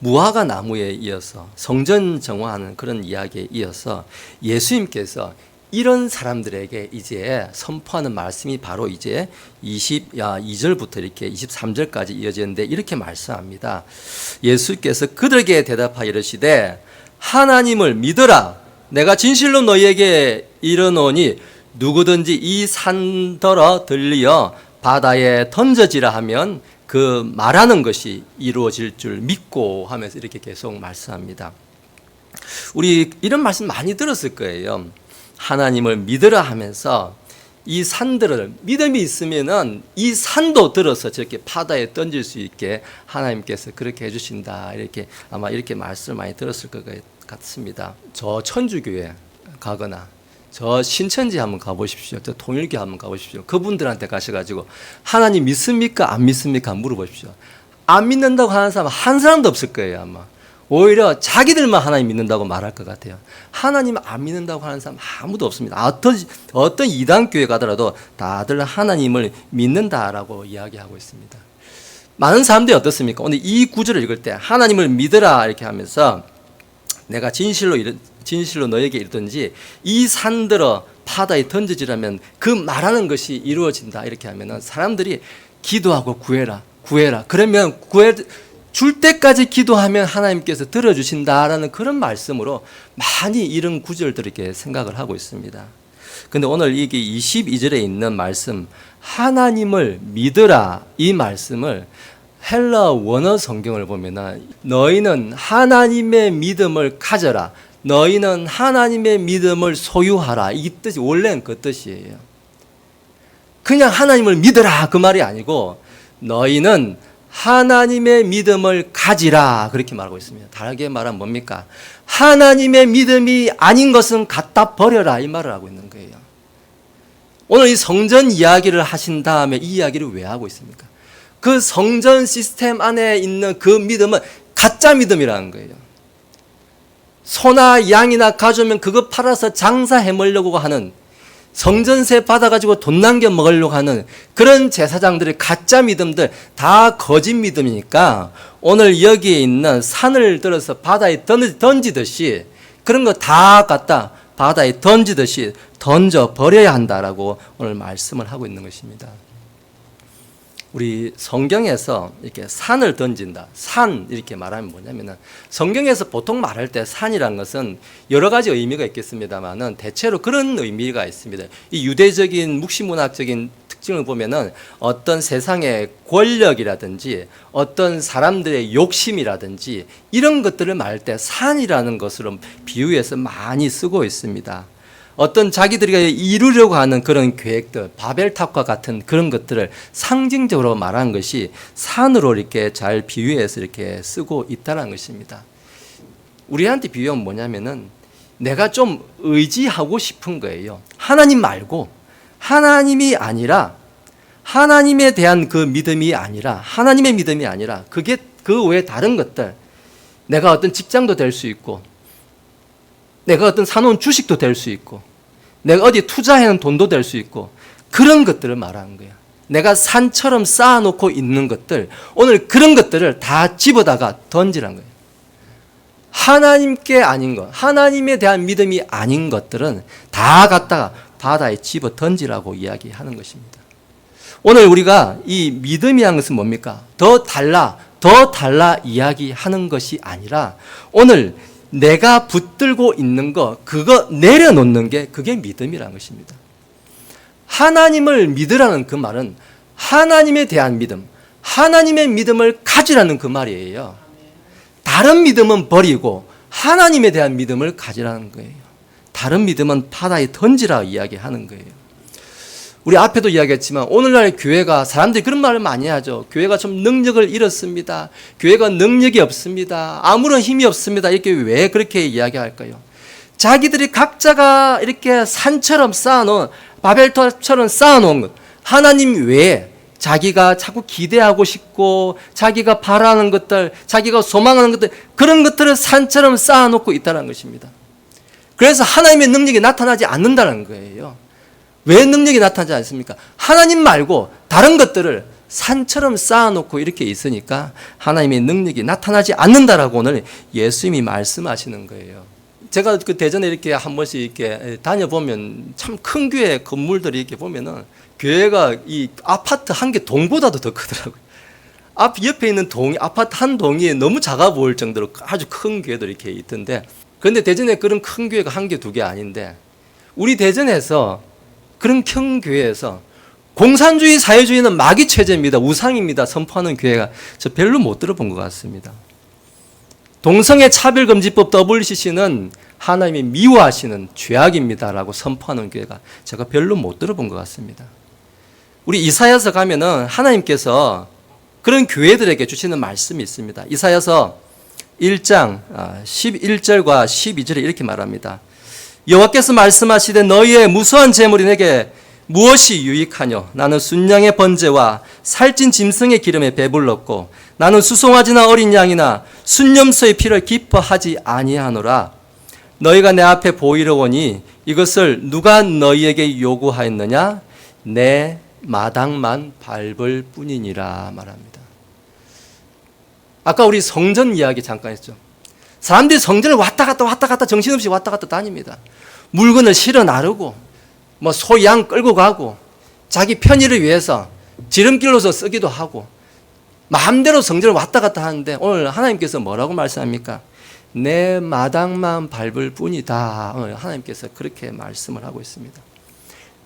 무화과 나무에 이어서 성전 정화하는 그런 이야기에 이어서 예수님께서 이런 사람들에게 이제 선포하는 말씀이 바로 이제 22절부터 이렇게 23절까지 이어지는데 이렇게 말씀합니다. 예수께서 그들에게 대답하여 이르시되 하나님을 믿어라. 내가 진실로 너희에게 이르노니 누구든지 이 산더러 들리어 바다에 던져지라 하면 그 말하는 것이 이루어질 줄 믿고 하면서 이렇게 계속 말씀합니다. 우리 이런 말씀 많이 들었을 거예요. 하나님을 믿으라 하면서 이 산들을 믿음이 있으면은 이 산도 들어서 저렇게 바다에 던질 수 있게 하나님께서 그렇게 해주신다 이렇게 아마 이렇게 말씀을 많이 들었을 것 같습니다. 저 천주교회 가거나 저 신천지 한번 가보십시오. 저 통일교 한번 가보십시오. 그분들한테 가셔가지고 하나님 믿습니까 안 믿습니까 물어보십시오. 안 믿는다고 하는 사람 한 사람도 없을 거예요 아마. 오히려 자기들만 하나님 믿는다고 말할 것 같아요. 하나님 안 믿는다고 하는 사람 아무도 없습니다. 어떤, 어떤 이단 교회 가더라도 다들 하나님을 믿는다라고 이야기하고 있습니다. 많은 사람들이 어떻습니까? 오늘 이 구절을 읽을 때 하나님을 믿으라 이렇게 하면서 내가 진실로 이르, 진실로 너에게 이르든지 이 산들어 바다에 던져지라면 그 말하는 것이 이루어진다. 이렇게 하면은 사람들이 기도하고 구해라 구해라. 그러면 구해 줄 때까지 기도하면 하나님께서 들어주신다라는 그런 말씀으로 많이 이런 구절들 이렇게 생각을 하고 있습니다. 근데 오늘 이게 22절에 있는 말씀 하나님을 믿으라. 이 말씀을 헬라 원어 성경을 보면은 너희는 하나님의 믿음을 가져라 너희는 하나님의 믿음을 소유하라 이 뜻이 원래는 그 뜻이에요. 그냥 하나님을 믿으라 그 말이 아니고 너희는 하나님의 믿음을 가지라 그렇게 말하고 있습니다. 다르게 말하면 뭡니까? 하나님의 믿음이 아닌 것은 갖다 버려라 이 말을 하고 있는 거예요. 오늘 이 성전 이야기를 하신 다음에 이 이야기를 왜 하고 있습니까? 그 성전 시스템 안에 있는 그 믿음은 가짜 믿음이라는 거예요. 소나 양이나 가져오면 그거 팔아서 장사해 먹려고 하는 성전세 받아가지고 돈 남겨 먹으려고 하는 그런 제사장들의 가짜 믿음들 다 거짓 믿음이니까 오늘 여기에 있는 산을 들어서 바다에 던지듯이 그런 거 다 갖다 바다에 던지듯이 던져 버려야 한다라고 오늘 말씀을 하고 있는 것입니다. 우리 성경에서 이렇게 산을 던진다. 산 이렇게 말하면 뭐냐면은 성경에서 보통 말할 때 산이란 것은 여러 가지 의미가 있겠습니다만은 대체로 그런 의미가 있습니다. 이 유대적인 묵시문학적인 특징을 보면은 어떤 세상의 권력이라든지 어떤 사람들의 욕심이라든지 이런 것들을 말할 때 산이라는 것으로 비유해서 많이 쓰고 있습니다. 어떤 자기들이 이루려고 하는 그런 계획들, 바벨탑과 같은 그런 것들을 상징적으로 말한 것이 산으로 이렇게 잘 비유해서 이렇게 쓰고 있다는 것입니다. 우리한테 비유하면 뭐냐면은 내가 좀 의지하고 싶은 거예요. 하나님 말고 하나님이 아니라 하나님에 대한 그 믿음이 아니라 하나님의 믿음이 아니라 그게 그 외에 다른 것들 내가 어떤 직장도 될 수 있고 내가 어떤 사놓은 주식도 될 수 있고 내가 어디 투자해놓은 돈도 될 수 있고 그런 것들을 말하는 거야. 내가 산처럼 쌓아놓고 있는 것들 오늘 그런 것들을 다 집어다가 던지란 거예요. 하나님께 아닌 것, 하나님에 대한 믿음이 아닌 것들은 다 갖다가 바다에 집어 던지라고 이야기하는 것입니다. 오늘 우리가 이 믿음이란 것은 뭡니까? 더 달라, 더 달라 이야기하는 것이 아니라 오늘 내가 붙들고 있는 거, 그거 내려놓는 게 그게 믿음이라는 것입니다. 하나님을 믿으라는 그 말은 하나님에 대한 믿음, 하나님의 믿음을 가지라는 그 말이에요. 다른 믿음은 버리고 하나님에 대한 믿음을 가지라는 거예요. 다른 믿음은 바다에 던지라 이야기하는 거예요. 우리 앞에도 이야기했지만 오늘날 교회가 사람들이 그런 말을 많이 하죠. 교회가 좀 능력을 잃었습니다. 교회가 능력이 없습니다. 아무런 힘이 없습니다. 이렇게 왜 그렇게 이야기할까요? 자기들이 각자가 이렇게 산처럼 쌓아놓은 바벨탑처럼 쌓아놓은 것 하나님 외에 자기가 자꾸 기대하고 싶고 자기가 바라는 것들, 자기가 소망하는 것들 그런 것들을 산처럼 쌓아놓고 있다는 것입니다. 그래서 하나님의 능력이 나타나지 않는다는 거예요. 왜 능력이 나타나지 않습니까? 하나님 말고 다른 것들을 산처럼 쌓아놓고 이렇게 있으니까 하나님의 능력이 나타나지 않는다라고 오늘 예수님이 말씀하시는 거예요. 제가 그 대전에 이렇게 한 번씩 이렇게 다녀보면 참 큰 교회 건물들이 이렇게 보면은 교회가 이 아파트 한 개 동보다도 더 크더라고요. 앞 옆에 있는 동 아파트 한 동이 너무 작아 보일 정도로 아주 큰 교회들이 이렇게 있던데 그런데 대전에 그런 큰 교회가 한 개 두 개 아닌데 우리 대전에서 그런 큰 교회에서 공산주의 사회주의는 마귀 체제입니다 우상입니다 선포하는 교회가 저 별로 못 들어본 것 같습니다. 동성애 차별 금지법 WCC는 하나님이 미워하시는 죄악입니다라고 선포하는 교회가 제가 별로 못 들어본 것 같습니다. 우리 이사야서 가면은 하나님께서 그런 교회들에게 주시는 말씀이 있습니다. 이사야서 1장 11절과 12절에 이렇게 말합니다. 여호와께서 말씀하시되 너희의 무수한 재물이 내게 무엇이 유익하뇨? 나는 순양의 번제와 살찐 짐승의 기름에 배불렀고 나는 수송아지나 어린 양이나 순념소의 피를 기뻐하지 아니하노라. 너희가 내 앞에 보이려 오니 이것을 누가 너희에게 요구하였느냐? 내 마당만 밟을 뿐이니라 말합니다. 아까 우리 성전 이야기 잠깐 했죠. 사람들이 성전을 왔다 갔다 왔다 갔다 정신없이 왔다 갔다 다닙니다. 물건을 실어 나르고 뭐 소, 양 끌고 가고 자기 편의를 위해서 지름길로서 쓰기도 하고 마음대로 성전을 왔다 갔다 하는데 오늘 하나님께서 뭐라고 말씀합니까? 내 마당만 밟을 뿐이다. 오늘 하나님께서 그렇게 말씀을 하고 있습니다.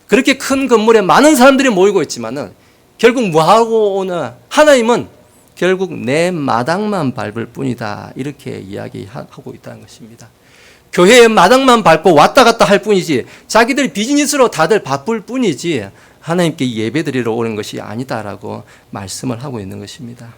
그렇게 큰 건물에 많은 사람들이 모이고 있지만은 결국 뭐하고 오나 하나님은 결국 내 마당만 밟을 뿐이다. 이렇게 이야기하고 있다는 것입니다. 교회의 마당만 밟고 왔다 갔다 할 뿐이지 자기들 비즈니스로 다들 바쁠 뿐이지 하나님께 예배드리러 오는 것이 아니다라고 말씀을 하고 있는 것입니다.